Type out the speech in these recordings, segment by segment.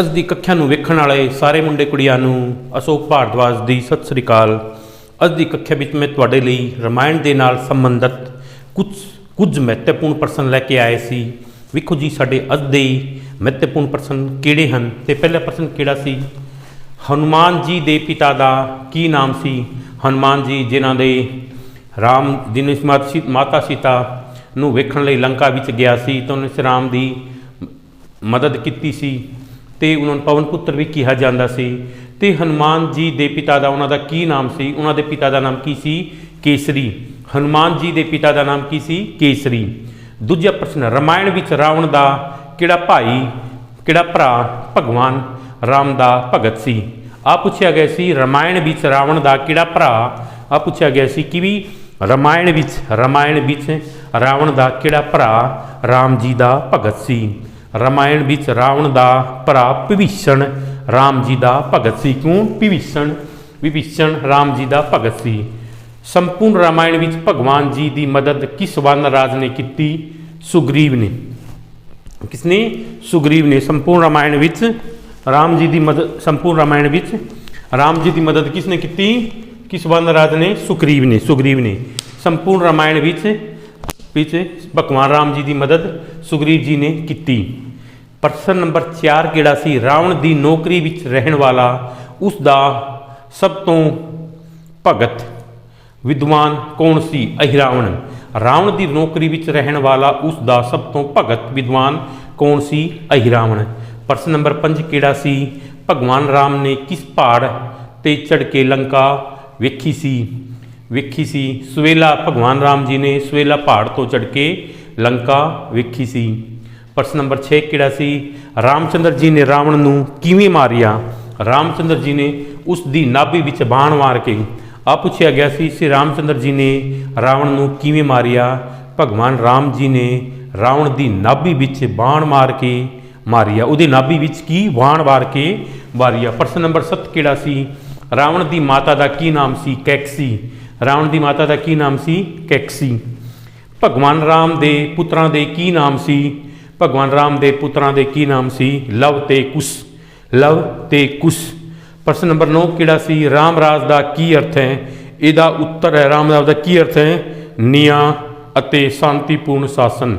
ਅੱਜ ਦੀ ਕੱਖਿਆ ਨੂੰ ਵੇਖਣ ਵਾਲੇ ਸਾਰੇ ਮੁੰਡੇ ਕੁੜੀਆਂ ਨੂੰ ਅਸ਼ੋਕ ਭਾਰਦਵਾਜ ਦੀ ਸਤਿ ਸ੍ਰੀ ਅਕਾਲ। ਅੱਜ ਦੀ ਕੱਖਿਆ ਵਿੱਚ ਮੈਂ ਤੁਹਾਡੇ ਲਈ ਰਮਾਇਣ ਦੇ ਨਾਲ ਸੰਬੰਧਿਤ ਕੁਝ ਕੁਝ ਮਹੱਤਵਪੂਰਨ ਪ੍ਰਸ਼ਨ ਲੈ ਕੇ ਆਏ ਸੀ। ਵੇਖੋ ਜੀ, ਸਾਡੇ ਅੱਜ ਦੇ ਮਹੱਤਵਪੂਰਨ ਪ੍ਰਸ਼ਨ ਕਿਹੜੇ ਹਨ? ਤੇ ਪਹਿਲਾ ਪ੍ਰਸ਼ਨ ਕਿਹੜਾ ਸੀ? ਹਨੂਮਾਨ ਜੀ ਦੇ ਪਿਤਾ ਦਾ ਕੀ ਨਾਮ ਸੀ? ਹਨੂਮਾਨ ਜੀ ਜਿਨ੍ਹਾਂ ਦੇ ਰਾਮ ਜਿਨ ਮਾਤਾ ਸੀਤਾ ਨੂੰ ਵੇਖਣ ਲਈ ਲੰਕਾ ਵਿੱਚ ਗਿਆ ਸੀ, ਤਾਂ ਉਹਨੇ ਰਾਮ ਦੀ ਮਦਦ ਕੀਤੀ ਸੀ। ਤੇ ਉਹਨਾਂ ਨੂੰ ਪਵਨ ਪੁੱਤਰ ਵੀ ਕਿਹਾ ਜਾਂਦਾ ਸੀ। ਤੇ ਹਨੂਮਾਨ ਜੀ ਦੇ ਪਿਤਾ ਦਾ ਉਹਨਾਂ ਦਾ ਕੀ ਨਾਮ ਸੀ? ਉਹਨਾਂ ਦੇ ਪਿਤਾ ਦਾ ਨਾਮ ਕੀ ਸੀ? ਕੇਸਰੀ। ਹਨੂਮਾਨ ਜੀ ਦੇ ਪਿਤਾ ਦਾ ਨਾਮ ਕੀ ਸੀ? ਕੇਸਰੀ। ਦੂਜਾ ਪ੍ਰਸ਼ਨ, ਰਮਾਇਣ ਵਿੱਚ ਰਾਵਣ ਦਾ ਕਿਹੜਾ ਭਾਈ, ਕਿਹੜਾ ਭਰਾ ਭਗਵਾਨ ਰਾਮ ਦਾ ਭਗਤ ਸੀ? ਆ ਪੁੱਛਿਆ ਗਿਆ ਸੀ, ਰਮਾਇਣ ਵਿੱਚ ਰਾਵਣ ਦਾ ਕਿਹੜਾ ਭਰਾ? ਆ ਪੁੱਛਿਆ ਗਿਆ ਸੀ ਕਿ ਵੀ ਰਮਾਇਣ ਵਿੱਚ ਰਮਾਇਣ ਵਿੱਚ ਰਾਵਣ ਦਾ ਕਿਹੜਾ ਭਰਾ ਰਾਮ ਜੀ ਦਾ ਭਗਤ ਸੀ? ਰਾਮਾਇਣ ਵਿੱਚ ਰਾਵਣ ਦਾ ਭਰਾ ਵਿਭੀਸ਼ਣ ਰਾਮ ਜੀ ਦਾ ਭਗਤ ਸੀ। ਕਿਉਂ? ਭਿਵੀਸ਼ਣ ਵਿਭੀਸ਼ਣ ਰਾਮ ਜੀ ਦਾ ਭਗਤ ਸੀ। ਸੰਪੂਰਨ ਰਾਮਾਇਣ ਵਿੱਚ ਭਗਵਾਨ ਜੀ ਦੀ ਮਦਦ ਕਿਸ ਵਨ ਰਾਜ ਨੇ ਕੀਤੀ? ਸੁਗਰੀਵ ਨੇ। ਕਿਸਨੇ? ਸੁਗਰੀਵ ਨੇ। ਸੰਪੂਰਨ ਰਾਮਾਇਣ ਵਿੱਚ ਰਾਮ ਜੀ ਦੀ ਮਦਦ ਸੰਪੂਰਨ ਰਾਮਾਇਣ ਵਿੱਚ ਰਾਮ ਜੀ ਦੀ ਮਦਦ ਕਿਸ ਨੇ ਕੀਤੀ? ਕਿਸ ਵਨ ਰਾਜ ਨੇ? ਸੁਗਰੀਵ ਨੇ। ਸੁਗਰੀਵ ਨੇ। ਸੰਪੂਰਨ ਰਾਮਾਇਣ ਵਿੱਚ ਵਿੱਚ ਭਗਵਾਨ ਰਾਮ ਜੀ ਦੀ ਮਦਦ ਸੁਗਰੀਵ ਜੀ ਨੇ ਕੀਤੀ। ਪ੍ਰਸ਼ਨ ਨੰਬਰ 4 ਕਿਹੜਾ ਸੀ? ਰਾਵਣ ਦੀ ਨੌਕਰੀ ਵਿੱਚ ਰਹਿਣ ਵਾਲਾ, ਉਸ ਦਾ ਸਭ ਤੋਂ ਭਗਤ ਵਿਦਵਾਨ ਕੌਣ ਸੀ? ਅਹਿਰਾਵਣ ਰਾਵਣ। ਦੀ ਨੌਕਰੀ ਵਿੱਚ ਰਹਿਣ ਵਾਲਾ, ਉਸ ਦਾ ਸਭ ਤੋਂ ਭਗਤ ਵਿਦਵਾਨ ਕੌਣ ਸੀ? ਅਹਿਰਾਵਣ ਪ੍ਰਸ਼ਨ ਨੰਬਰ 5 ਕਿਹੜਾ ਸੀ? ਭਗਵਾਨ ਰਾਮ ਨੇ ਕਿਸ ਪਹਾੜ ਤੇ ਚੜ ਕੇ ਲੰਕਾ ਵੇਖੀ ਸੀ? ਵੇਖੀ ਸੀ। ਸਵੇਲਾ ਭਗਵਾਨ ਰਾਮ ਜੀ ਨੇ ਸਵੇਲਾ ਪਹਾੜ ਤੋਂ ਚੜ ਕੇ ਲੰਕਾ ਵੇਖੀ ਸੀ। ਪ੍ਰਸ਼ਨ ਨੰਬਰ 6 ਕਿਹੜਾ ਸੀ? ਰਾਮਚੰਦਰ ਜੀ ਨੇ ਰਾਵਣ ਨੂੰ ਕਿਵੇਂ ਮਾਰਿਆ? ਰਾਮਚੰਦਰ ਜੀ ਨੇ ਉਸ ਦੀ ਨਾਭੀ ਵਿੱਚ ਬਾਣ ਮਾਰ ਕੇ ਆ ਪੁੱਛਿਆ ਗਿਆ ਸੀ, ਸ੍ਰੀ ਰਾਮਚੰਦਰ ਜੀ ਨੇ ਰਾਵਣ ਨੂੰ ਕਿਵੇਂ ਮਾਰਿਆ? ਭਗਵਾਨ ਰਾਮ ਜੀ ਨੇ ਰਾਵਣ ਦੀ ਨਾਭੀ ਵਿੱਚ ਬਾਣ ਮਾਰ ਕੇ ਮਾਰਿਆ। ਉਹਦੀ ਨਾਭੀ ਵਿੱਚ ਕੀ ਬਾਣ ਵਾਰ ਕੇ ਮਾਰਿਆ? ਪ੍ਰਸ਼ਨ ਨੰਬਰ 7 ਕਿਹੜਾ ਸੀ? ਰਾਵਣ ਦੀ ਮਾਤਾ ਦਾ ਕੀ ਨਾਮ ਸੀ? ਕੈਕਸੀ। ਰਾਵਣ ਦੀ ਮਾਤਾ ਦਾ ਕੀ ਨਾਮ ਸੀ? ਕੈਕਸੀ। ਭਗਵਾਨ ਰਾਮ ਦੇ ਪੁੱਤਰਾਂ ਦੇ ਕੀ ਨਾਮ ਸੀ? ਭਗਵਾਨ ਰਾਮ ਦੇ ਪੁੱਤਰਾਂ ਦੇ ਕੀ ਨਾਮ ਸੀ? ਲਵ ਤੇ ਕੁਸ਼। ਲਵ ਤੇ ਕੁਸ਼। ਪ੍ਰਸ਼ਨ ਨੰਬਰ 9 ਕਿਹੜਾ ਸੀ? ਰਾਮ ਰਾਜ ਦਾ ਕੀ ਅਰਥ ਹੈ? ਇਹਦਾ ਉੱਤਰ ਹੈ, ਰਾਮ ਰਾਜ ਦਾ ਕੀ ਅਰਥ ਹੈ? ਨਿਆਂ ਅਤੇ ਸ਼ਾਂਤੀਪੂਰਨ ਸ਼ਾਸਨ।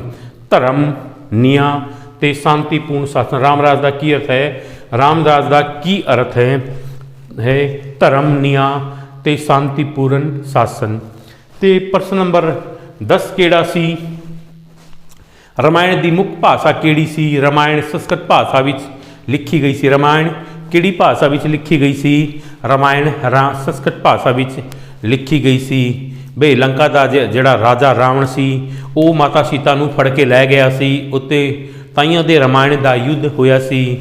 ਧਰਮ, ਨਿਆਂ ਤੇ ਸ਼ਾਂਤੀਪੂਰਨ ਸ਼ਾਸਨ। ਰਾਮ ਰਾਜ ਦਾ ਕੀ ਅਰਥ ਹੈ? ਰਾਮ ਰਾਜ ਦਾ ਕੀ ਅਰਥ ਹੈ? ਹੈ ਧਰਮ, ਨਿਆਂ ਤੇ ਸ਼ਾਂਤੀਪੂਰਨ ਸ਼ਾਸਨ। ਤੇ ਪ੍ਰਸ਼ਨ ਨੰਬਰ 10 ਕਿਹੜਾ ਸੀ? ਰਮਾਇਣ ਦੀ ਮੁੱਖ ਭਾਸ਼ਾ ਕਿਹੜੀ ਸੀ? ਰਮਾਇਣ ਸੰਸਕ੍ਰਿਤ ਭਾਸ਼ਾ ਵਿੱਚ ਲਿਖੀ ਗਈ ਸੀ ਰਮਾਇਣ। ਕਿਹੜੀ ਭਾਸ਼ਾ ਵਿੱਚ ਲਿਖੀ ਗਈ ਸੀ? ਰਮਾਇਣ ਰਾ- ਸੰਸਕ੍ਰਿਤ ਭਾਸ਼ਾ ਵਿੱਚ ਲਿਖੀ ਗਈ ਸੀ। ਬੇ ਲੰਕਾ ਦਾ ਜ- ਜਿਹੜਾ ਰਾਜਾ ਰਾਵਣ ਸੀ, ਉਹ ਮਾਤਾ ਸੀਤਾ ਨੂੰ ਫੜ ਕੇ ਲੈ ਗਿਆ ਸੀ। ਉੱਤੇ ਤਾਈਆਂ ਦੇ ਰਮਾਇਣ ਦਾ ਯੁੱਧ ਹੋਇਆ ਸੀ।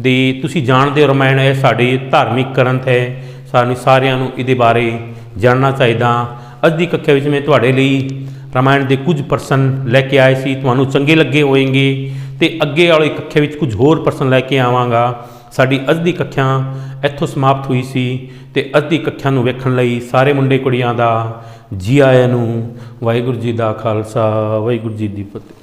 ਦੇ, ਤੁਸੀਂ ਜਾਣਦੇ ਹੋ ਰਮਾਇਣ ਇਹ ਸਾਡੇ ਧਾਰਮਿਕ ਗ੍ਰੰਥ ਹੈ। ਸਾਨੂੰ ਸਾਰਿਆਂ ਨੂੰ ਇਹਦੇ ਬਾਰੇ ਜਾਣਨਾ ਚਾਹੀਦਾ। ਅੱਜ ਦੀ ਕੱਖਿਆ ਵਿੱਚ ਮੈਂ ਤੁਹਾਡੇ ਲਈ ਰਾਮਾਇਣ ਦੇ ਕੁਝ ਪ੍ਰਸ਼ਨ ਲੈ ਕੇ ਆਏ ਸੀ, ਤੁਹਾਨੂੰ ਚੰਗੇ ਲੱਗੇ ਹੋਣਗੇ ਤੇ ਅੱਗੇ ਵਾਲੀ ਕੱਖਿਆ ਵਿੱਚ ਕੁਝ ਹੋਰ ਪ੍ਰਸ਼ਨ ਲੈ ਕੇ ਆਵਾਂਗਾ। ਸਾਡੀ ਅੱਜ ਦੀ ਕੱਖਿਆ ਇੱਥੋਂ ਸਮਾਪਤ ਹੋਈ ਸੀ ਤੇ ਅੱਜ ਦੀ ਕੱਖਿਆ ਨੂੰ ਵੇਖਣ ਲਈ ਸਾਰੇ ਮੁੰਡੇ ਕੁੜੀਆਂ ਦਾ ਜੀ ਆਇਆਂ ਨੂੰ ਵਾਹਿਗੁਰੂ ਜੀ ਦਾ ਖਾਲਸਾ, ਵਾਹਿਗੁਰੂ ਜੀ ਦੀ ਫਤਿਹ।